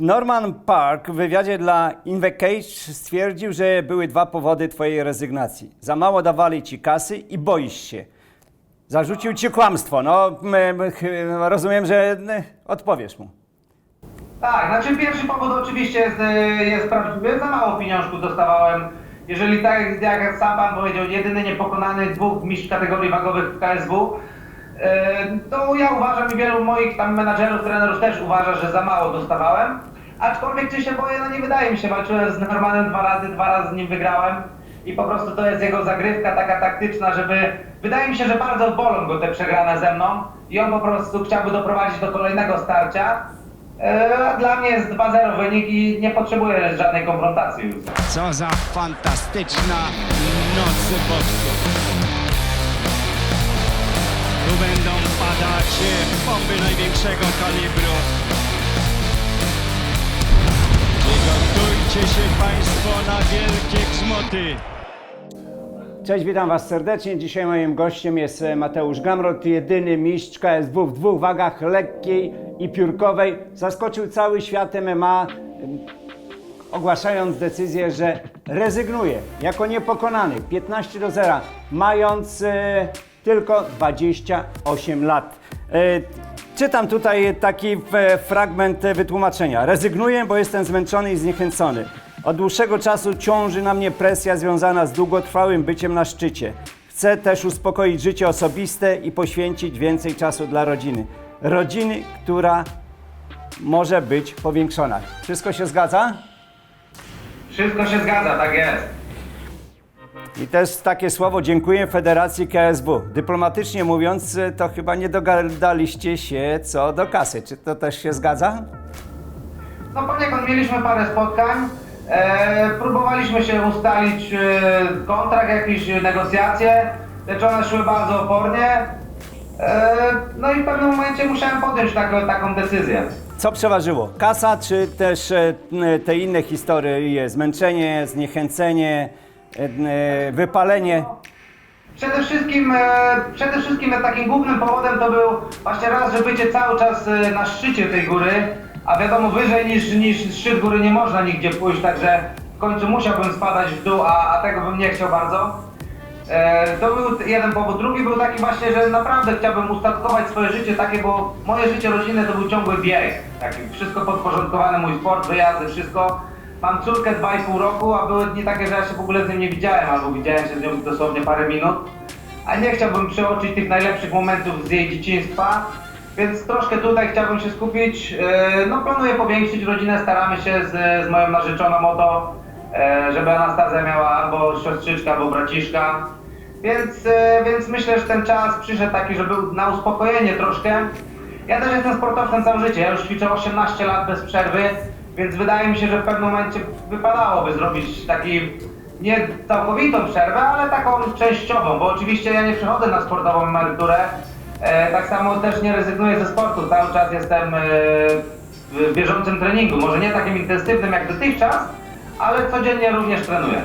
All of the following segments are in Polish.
Norman Park w wywiadzie dla Invecage stwierdził, że były dwa powody twojej rezygnacji. Za mało dawali ci kasy i boisz się. Zarzucił ci kłamstwo. No, m, m, ch- rozumiem, że m, odpowiesz mu. Tak, znaczy pierwszy powód oczywiście jest, e, jest prawdziwy, za mało pieniążków dostawałem. Jeżeli tak jak sam pan powiedział, jedyny niepokonany dwóch mistrzów kategorii wagowych w KSW, to ja uważam i wielu moich tam menadżerów, trenerów też uważa, że za mało dostawałem. Aczkolwiek czy się boję, no nie wydaje mi się, walczyłem z Normanem dwa razy, dwa razy z nim wygrałem i po prostu to jest jego zagrywka taka taktyczna, żeby, wydaje mi się, że bardzo bolą go te przegrane ze mną i on po prostu chciałby doprowadzić do kolejnego starcia. E, Dla mnie jest 2-0 wynik i nie potrzebuję żadnej konfrontacji już. Co za fantastyczna noc boksu. Będą padać bomby największego kalibru. Przygotujcie się Państwo na wielkie grzmoty. Cześć, witam Was serdecznie. Dzisiaj moim gościem jest e, Mateusz Gamrot, jedyny mistrz KSW w dwóch wagach lekkiej i piórkowej. Zaskoczył cały świat MMA, ogłaszając decyzję, że rezygnuje jako niepokonany 15 do 0, mając e, tylko 28 lat. E, czytam tutaj taki e, fragment e, wytłumaczenia. Rezygnuję, bo jestem zmęczony i zniechęcony. Od dłuższego czasu ciąży na mnie presja związana z długotrwałym byciem na szczycie. Chcę też uspokoić życie osobiste i poświęcić więcej czasu dla rodziny. Rodziny, która może być powiększona. Wszystko się zgadza? Wszystko się zgadza, tak jest. I też takie słowo dziękuję Federacji KSW. Dyplomatycznie mówiąc, e, to chyba nie dogadaliście się co do kasy. Czy to też się zgadza? No poniekąd mieliśmy parę spotkań. E, próbowaliśmy się ustalić e, kontrakt, jakieś negocjacje, lecz one szły bardzo opornie. E, no i w pewnym momencie musiałem podjąć taką, taką decyzję. Co przeważyło? Kasa, czy też e, te inne historie? Zmęczenie, zniechęcenie, wypalenie? Przede wszystkim, e, przede wszystkim takim głównym powodem to był właśnie raz, że bycie cały czas e, na szczycie tej góry, a wiadomo wyżej niż, niż szczyt góry nie można nigdzie pójść, także w końcu musiałbym spadać w dół, a, a tego bym nie chciał bardzo. E, to był jeden powód. Drugi był taki właśnie, że naprawdę chciałbym ustatkować swoje życie takie, bo moje życie rodzinne to był ciągły bieg. Taki, wszystko podporządkowane, mój sport, wyjazdy, wszystko. Mam córkę 2,5 roku, a były dni takie, że ja się w ogóle z nią nie widziałem, albo widziałem się z nią dosłownie parę minut. A nie chciałbym przeoczyć tych najlepszych momentów z jej dzieciństwa, więc troszkę tutaj chciałbym się skupić. E, No planuję powiększyć rodzinę, staramy się z, z moją narzeczoną o to, e, żeby Anastazja miała albo siostrzyczka, albo braciszka. Więc, e, więc myślę, że ten czas przyszedł taki, że był na uspokojenie troszkę. Ja też jestem sportowcem całe życie, ja już ćwiczę 18 lat bez przerwy, więc wydaje mi się, że w pewnym momencie wypadałoby zrobić taki, nie całkowitą przerwę, ale taką częściową, bo oczywiście ja nie przychodzę na sportową emeryturę, e, tak samo też nie rezygnuję ze sportu, cały czas jestem e, w bieżącym treningu, może nie takim intensywnym jak dotychczas, ale codziennie również trenuję.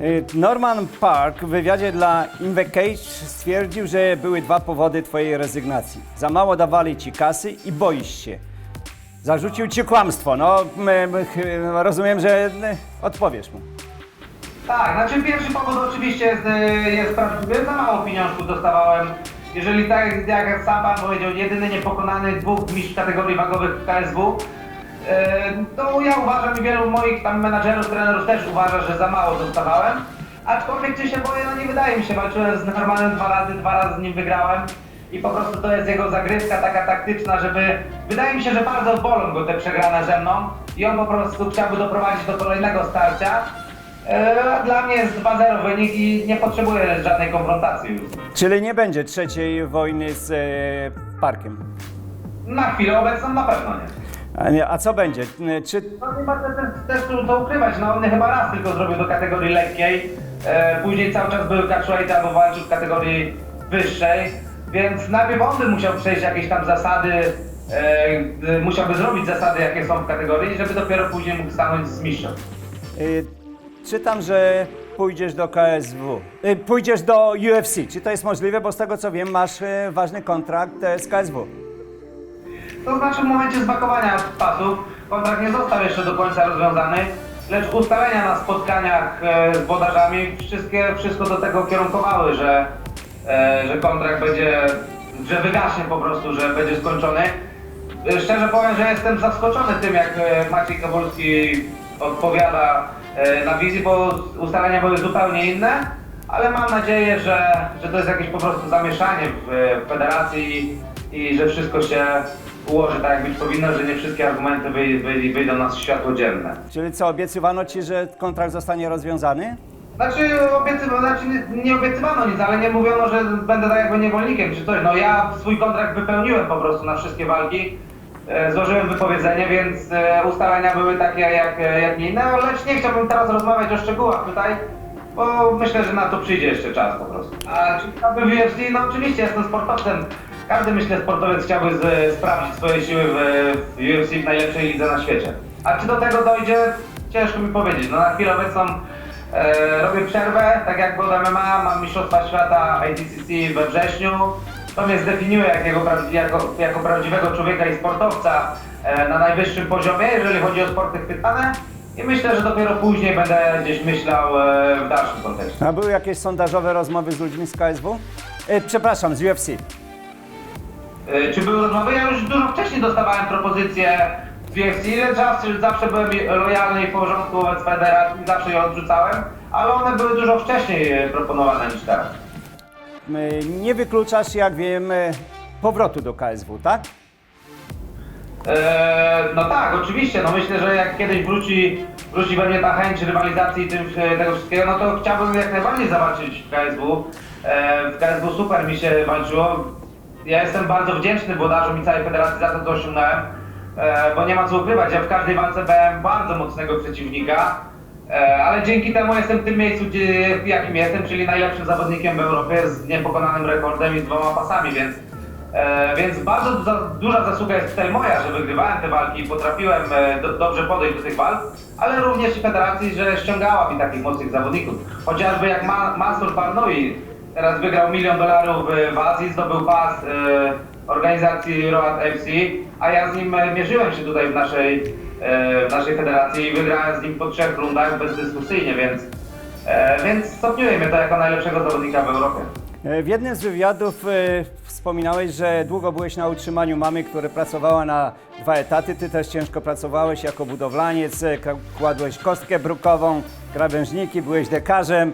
Y, Norman Park w wywiadzie dla Invecage stwierdził, że były dwa powody twojej rezygnacji. Za mało dawali ci kasy i boisz się. Zarzucił ci kłamstwo. No, m, m, ch- rozumiem, że n- odpowiesz mu. Tak, znaczy pierwszy powód oczywiście jest, e, jest prawdziwy, za mało pieniążków dostawałem. Jeżeli tak jak sam pan powiedział, jedyny niepokonany dwóch mistrzów kategorii wagowych w KSW, e, to ja uważam i wielu moich tam menadżerów, trenerów też uważa, że za mało dostawałem. Aczkolwiek czy się boję, no nie wydaje mi się, walczyłem z Normanem dwa razy, dwa razy z nim wygrałem. I po prostu to jest jego zagrywka taka taktyczna, żeby... Wydaje mi się, że bardzo bolą go te przegrane ze mną i on po prostu chciałby doprowadzić do kolejnego starcia. E, Dla mnie jest 2-0 wynik i nie potrzebuję żadnej konfrontacji już. Czyli nie będzie trzeciej wojny z e, Parkiem. Na chwilę obecną na pewno nie. A, nie, a co będzie? Czy No nie ma też, też tu to ukrywać, no on chyba raz tylko zrobił do kategorii lekkiej, e, później cały czas był catchweight albo walczył w kategorii wyższej, więc najpierw on by musiał przejść jakieś tam zasady, e, musiałby zrobić zasady jakie są w kategorii, żeby dopiero później mógł stanąć z mistrzem. y, czytam, że pójdziesz do KSW. Y, pójdziesz do UFC. Czy to jest możliwe? Bo z tego co wiem, masz y, ważny kontrakt e, z KSW. To znaczy w momencie zbakowania pasów kontrakt nie został jeszcze do końca rozwiązany, lecz ustalenia na spotkaniach e, z włodarzami wszystkie, wszystko do tego kierunkowały, że, że kontrakt będzie, że wygaśnie po prostu, że będzie skończony. E, Szczerze powiem, że jestem zaskoczony tym, jak e, Maciej Kowalski odpowiada e, na wizji, bo ustalenia były zupełnie inne, ale mam nadzieję, że, że to jest jakieś po prostu zamieszanie w, federacji i, że wszystko się ułoży tak, jak być powinno, że nie wszystkie argumenty wyj, wyj, wyjdą na światło dzienne. Czyli co, obiecywano ci, że kontrakt zostanie rozwiązany? Znaczy, znaczy nie, nie obiecywano nic, ale nie mówiono, że będę tak jakby niewolnikiem czy coś. No ja swój kontrakt wypełniłem po prostu na wszystkie walki. E, złożyłem wypowiedzenie, więc e, ustalenia były takie jak, e, jak inne, lecz nie chciałbym teraz rozmawiać o szczegółach tutaj, bo myślę, że na to przyjdzie jeszcze czas po prostu. A czy chciałby w UFC? No oczywiście, jestem sportowcem. Każdy, myślę, sportowiec chciałby z, sprawdzić swoje siły w, w UFC w najlepszej lidze na świecie. A czy do tego dojdzie? Ciężko mi powiedzieć. No na chwilę obecną E, robię przerwę, tak jak do MMA, mam Mistrzostwa Świata ITCC we wrześniu. To mnie zdefiniuje jakiego, jako, jako prawdziwego człowieka i sportowca e, na najwyższym poziomie, jeżeli chodzi o sporty chwytane. I myślę, że dopiero później będę gdzieś myślał e, w dalszym kontekście. A były jakieś sondażowe rozmowy z ludźmi z KSW? E, przepraszam, z UFC. E, Czy były rozmowy? Ja już dużo wcześniej dostawałem propozycje z UFC, lecz zawsze, zawsze byłem lojalny i w porządku wobec federacji, zawsze je odrzucałem, ale one były dużo wcześniej e, proponowane niż teraz. Nie wykluczasz, jak wiem, e, powrotu do KSW, tak? Eee, no tak, oczywiście. No myślę, że jak kiedyś wróci, wróci we mnie ta chęć rywalizacji i tym, e, tego wszystkiego, no to chciałbym jak najbardziej zawalczyć w KSW. Eee, w KSW super mi się walczyło. Ja jestem bardzo wdzięczny włodarzom i całej federacji za to, co osiągnąłem, bo nie ma co ukrywać, ja w każdej walce byłem bardzo mocnego przeciwnika. Eee, Ale dzięki temu jestem w tym miejscu, gdzie, w jakim jestem, czyli najlepszym zawodnikiem w Europie z niepokonanym rekordem i dwoma pasami, więc E, więc bardzo za, duża zasługa jest tutaj moja, że wygrywałem te walki i potrafiłem e, do, dobrze podejść do tych walk, ale również i federacji, że ściągała mi takich mocnych zawodników. Chociażby jak Ma, Mansur Barnui teraz wygrał milion dolarów w, w Azji, zdobył pas e, organizacji Road FC, a ja z nim e, mierzyłem się tutaj w naszej, e, w naszej federacji i wygrałem z nim po trzech rundach bezdyskusyjnie, więc, e, więc stopniuje mnie to jako najlepszego zawodnika w Europie. W jednym z wywiadów wspominałeś, że długo byłeś na utrzymaniu mamy, która pracowała na dwa etaty. Ty też ciężko pracowałeś jako budowlaniec, kładłeś kostkę brukową, krawężniki, byłeś dekarzem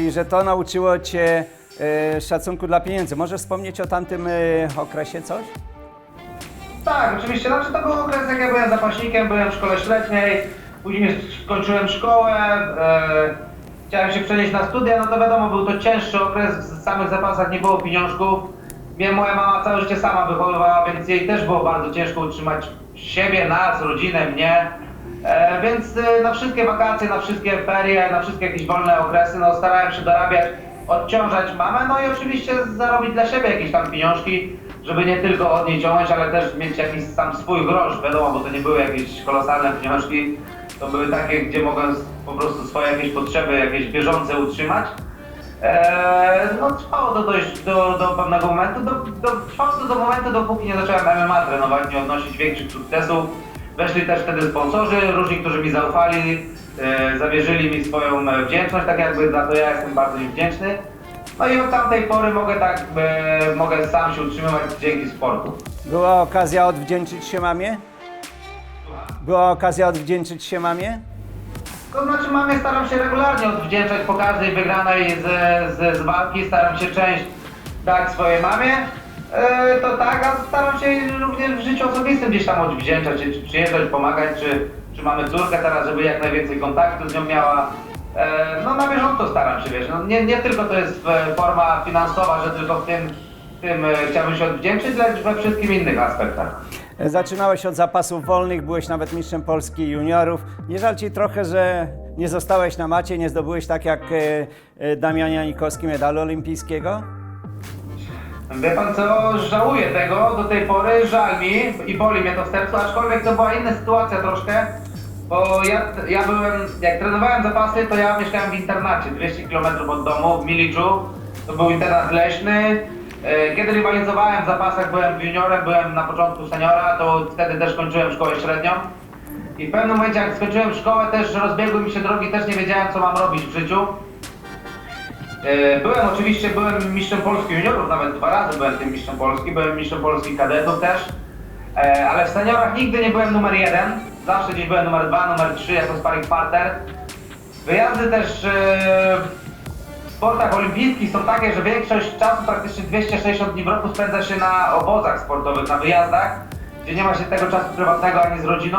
i że to nauczyło cię e, szacunku dla pieniędzy. Możesz wspomnieć o tamtym e, okresie coś? Tak, oczywiście. Znaczy to był okres, jak ja byłem zapaśnikiem, byłem w szkole średniej, później skończyłem szkołę, e, chciałem się przenieść na studia, no to wiadomo, był to cięższy okres, w samych zapasach nie było pieniążków. Mnie moja mama całe życie sama wychowywała, więc jej też było bardzo ciężko utrzymać siebie, nas, rodzinę, mnie. E, więc e, na wszystkie wakacje, na wszystkie ferie, na wszystkie jakieś wolne okresy, no starałem się dorabiać, odciążać mamę, no i oczywiście zarobić dla siebie jakieś tam pieniążki, żeby nie tylko od niej ciągnąć, ale też mieć jakiś tam swój grosz, wiadomo, bo to nie były jakieś kolosalne pieniążki, to były takie, gdzie mogłem po prostu swoje jakieś potrzeby, jakieś bieżące utrzymać. Eee, no trwało to dość do, do pewnego momentu, do, do, trwało to do momentu, dopóki nie zacząłem MMA trenować, nie odnosić większych sukcesów. Weszli też wtedy sponsorzy, różni, którzy mi zaufali, e, zawierzyli mi swoją e, wdzięczność, tak jakby za to ja jestem bardzo im wdzięczny. No i od tamtej pory mogę tak, e, mogę sam się utrzymywać dzięki sportu. Była okazja odwdzięczyć się mamie? Była okazja odwdzięczyć się mamie? To znaczy mamie staram się regularnie odwdzięczać po każdej wygranej z, z, z walki, staram się część dać swojej mamie. E, to tak, a staram się również w życiu osobistym gdzieś tam odwdzięczać, czy przyjeżdżać, pomagać, czy, czy mamy córkę teraz, żeby jak najwięcej kontaktu z nią miała. E, no na bieżąco staram się, wiesz, no, nie, nie tylko to jest e, forma finansowa, że tylko w tym, tym e, chciałbym się odwdzięczyć, lecz we wszystkich innych aspektach. Zaczynałeś od zapasów wolnych, byłeś nawet mistrzem Polski juniorów. Nie żal ci trochę, że nie zostałeś na macie, nie zdobyłeś tak jak e, Damian Janikowski medalu olimpijskiego? Wie pan co, żałuję tego do tej pory, żal mi i boli mnie to w sercu, aczkolwiek to była inna sytuacja troszkę, bo ja, ja byłem, jak trenowałem zapasy, to ja mieszkałem w internacie, 200 km od domu, w Miliczu, to był internat leśny. E, Kiedy rywalizowałem w zapasach, byłem juniorem, byłem na początku seniora, to wtedy też kończyłem szkołę średnią. I w pewnym momencie, jak skończyłem szkołę, też rozbiegły mi się drogi, też nie wiedziałem, co mam robić w życiu. E, Byłem oczywiście, byłem mistrzem Polski juniorów, nawet dwa razy byłem tym mistrzem Polski, byłem mistrzem Polski kadetów też, E, ale w seniorach nigdy nie byłem numer jeden, zawsze gdzieś byłem numer dwa, numer trzy jako sparring partner. Wyjazdy też e, w sportach olimpijskich są takie, że większość czasu, praktycznie 260 dni w roku spędza się na obozach sportowych, na wyjazdach, gdzie nie ma się tego czasu prywatnego ani z rodziną.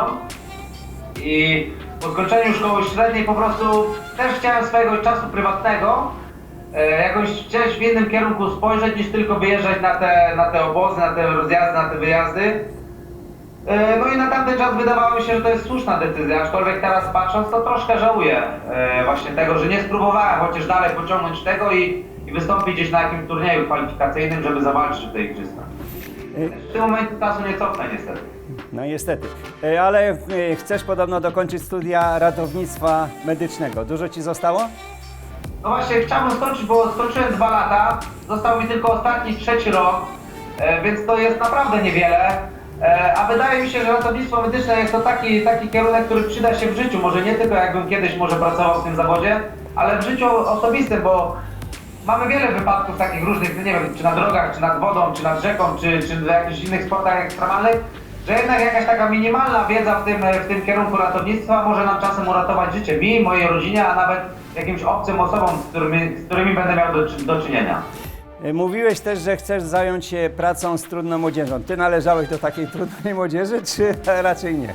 I po skończeniu szkoły średniej po prostu też chciałem swojego czasu prywatnego e, jakoś gdzieś w innym kierunku spojrzeć niż tylko wyjeżdżać na te, na te obozy, na te rozjazdy, na te wyjazdy. E, No i na tamten czas wydawało mi się, że to jest słuszna decyzja, aczkolwiek teraz patrząc to troszkę żałuję e, właśnie tego, że nie spróbowałem chociaż dalej pociągnąć tego i, i wystąpić gdzieś na jakimś turnieju kwalifikacyjnym, żeby zawalczyć o te igrzyska. W tym momencie czasu nie cofnę niestety. No niestety. E, Ale e, chcesz podobno dokończyć studia ratownictwa medycznego. Dużo ci zostało? No właśnie, chciałbym skończyć, bo skończyłem dwa lata, został mi tylko ostatni, trzeci rok, e, więc to jest naprawdę niewiele. E, a wydaje mi się, że ratownictwo medyczne jest to taki, taki kierunek, który przyda się w życiu. Może nie tylko jakbym kiedyś może pracował w tym zawodzie, ale w życiu osobistym, bo mamy wiele wypadków takich różnych, nie wiem, czy na drogach, czy nad wodą, czy nad rzeką, czy, czy w jakichś innych sportach ekstremalnych, że jednak jakaś taka minimalna wiedza w tym, w tym kierunku ratownictwa może nam czasem uratować życie, mi, mojej rodzinie, a nawet jakimś obcym osobom, z którymi, z którymi będę miał do, do czynienia. E, Mówiłeś też, że chcesz zająć się pracą z trudną młodzieżą. Ty należałeś do takiej trudnej młodzieży, czy raczej nie?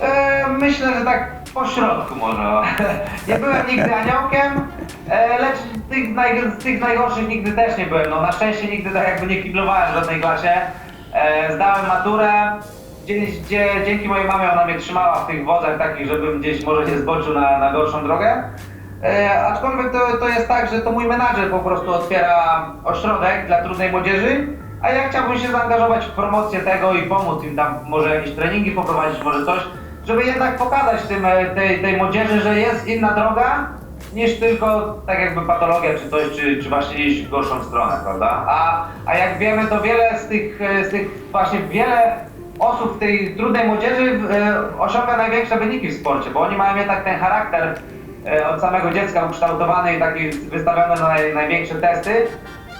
E, myślę, że tak po środku może. nie byłem nigdy aniołkiem, e, lecz tych, naj, z tych najgorszych nigdy też nie byłem. No, na szczęście nigdy tak jakby nie kiblowałem w żadnej klasie. E, zdałem maturę, gdzie, dzięki mojej mamie ona mnie trzymała w tych wozach takich, żebym gdzieś może nie zboczył na, na gorszą drogę. E, aczkolwiek to, to jest tak, że to mój menadżer po prostu otwiera ośrodek dla trudnej młodzieży, a ja chciałbym się zaangażować w promocję tego i pomóc im tam może jakieś treningi poprowadzić, może coś, żeby jednak pokazać tym, e, tej, tej młodzieży, że jest inna droga niż tylko tak jakby patologia czy coś, czy, czy właśnie iść w gorszą stronę, prawda? A, a jak wiemy, to wiele z tych, e, z tych właśnie wiele osób tej trudnej młodzieży e, osiąga największe wyniki w sporcie, bo oni mają jednak ten charakter e, od samego dziecka ukształtowany i taki wystawiony na naj, największe testy.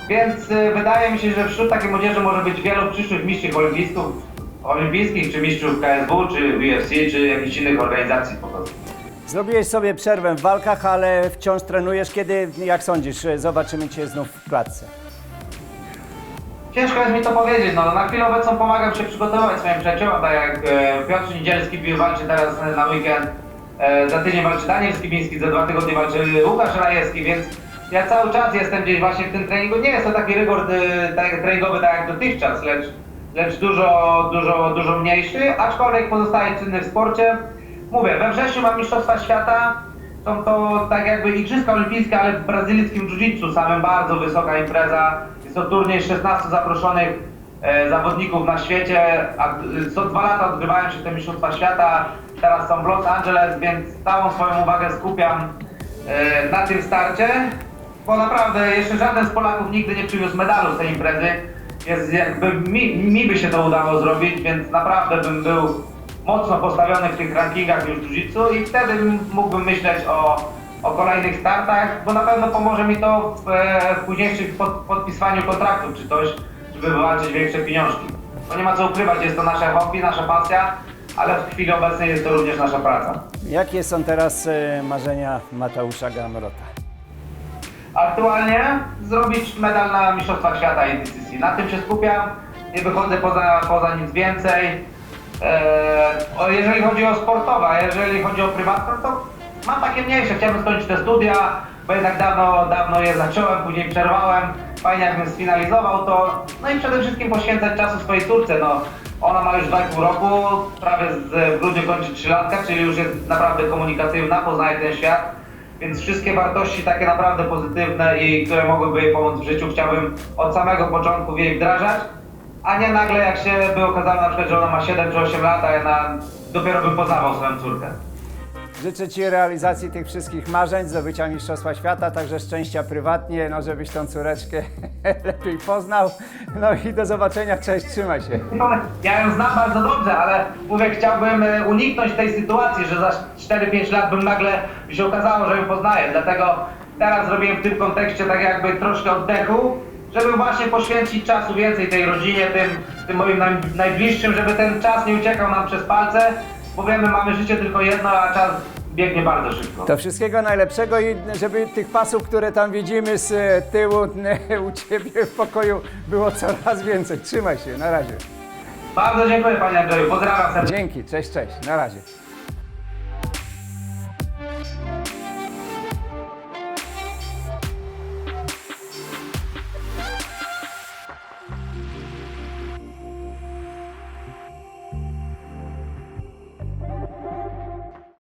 Więc e, wydaje mi się, że wśród takiej młodzieży może być wielu przyszłych mistrzów olimpijskich, olimpijskich czy mistrzów KSW, czy UFC, czy jakichś innych organizacji po prostu. Zrobiłeś sobie przerwę w walkach, ale wciąż trenujesz. Kiedy, jak sądzisz, zobaczymy cię znów w klatce? Ciężko jest mi to powiedzieć, no na chwilę obecną pomagam się przygotować swoim przyjaciołom, tak jak e, Piotr Niedzielski walczy teraz na weekend, e, za tydzień walczy Daniel Skibiński, za dwa tygodnie walczy Łukasz Rajewski, więc ja cały czas jestem gdzieś właśnie w tym treningu. Nie jest to taki rygor e, tak, treningowy tak jak dotychczas, lecz, lecz dużo, dużo, dużo mniejszy, aczkolwiek pozostaje czynny w sporcie. Mówię, we wrześniu mam Mistrzostwa Świata, są to tak jakby Igrzyska Olimpijskie, ale w brazylijskim jiu-jitsu samym bardzo wysoka impreza. To turniej 16 zaproszonych e, zawodników na świecie, co dwa lata odgrywają się te Mistrzostwa Świata. Teraz są w Los Angeles, więc całą swoją uwagę skupiam e, na tym starcie, bo naprawdę jeszcze żaden z Polaków nigdy nie przywiózł medalu z tej imprezy. Jest jakby mi, mi by się to udało zrobić, więc naprawdę bym był mocno postawiony w tych rankingach już jiu-jitsu i wtedy mógłbym myśleć o, o kolejnych startach, bo na pewno pomoże mi to w, e, w późniejszym pod, podpisywaniu kontraktów czy coś, żeby wywalczyć większe pieniążki. Bo nie ma co ukrywać, jest to nasze hobby, nasza pasja, ale w chwili obecnej jest to również nasza praca. Jakie są teraz e, marzenia Mateusza Gamrota? Aktualnie zrobić medal na Mistrzostwach Świata i DCC. Na tym się skupiam, nie wychodzę poza, poza nic więcej. Eee, o, jeżeli chodzi o sportowe, a jeżeli chodzi o prywatne, to mniejsze. Chciałbym skończyć te studia, bo jednak dawno, dawno je zacząłem, później przerwałem. Fajnie jakbym sfinalizował to. No i przede wszystkim poświęcać czasu swojej córce. No, ona ma już 2,5 roku, prawie z, w grudniu kończy 3 latka, czyli już jest naprawdę komunikatywna, poznaje ten świat. Więc wszystkie wartości takie naprawdę pozytywne i które mogłyby jej pomóc w życiu, chciałbym od samego początku w jej wdrażać, a nie nagle jak się by okazało na przykład, że ona ma 7 czy 8 lat, a ja na, dopiero bym poznawał swoją córkę. Życzę Ci realizacji tych wszystkich marzeń, zdobycia Mistrzostwa Świata, także szczęścia prywatnie, no żebyś tą córeczkę lepiej poznał. No i do zobaczenia, cześć, trzymaj się. Ja ją znam bardzo dobrze, ale mówię, chciałbym e, uniknąć tej sytuacji, że za 4-5 lat bym nagle się okazało, że ją poznaję. Dlatego teraz zrobiłem w tym kontekście tak jakby troszkę oddechu, żeby właśnie poświęcić czasu więcej tej rodzinie, tym, tym moim naj, najbliższym, żeby ten czas nie uciekał nam przez palce, bo wiemy, mamy życie tylko jedno, a czas biegnie bardzo szybko. To wszystkiego najlepszego i żeby tych pasów, które tam widzimy z e, tyłu u Ciebie w pokoju było coraz więcej. Trzymaj się, na razie. Bardzo dziękuję Panie Andrzeju, pozdrawiam serdecznie. Dzięki, cześć, cześć, na razie.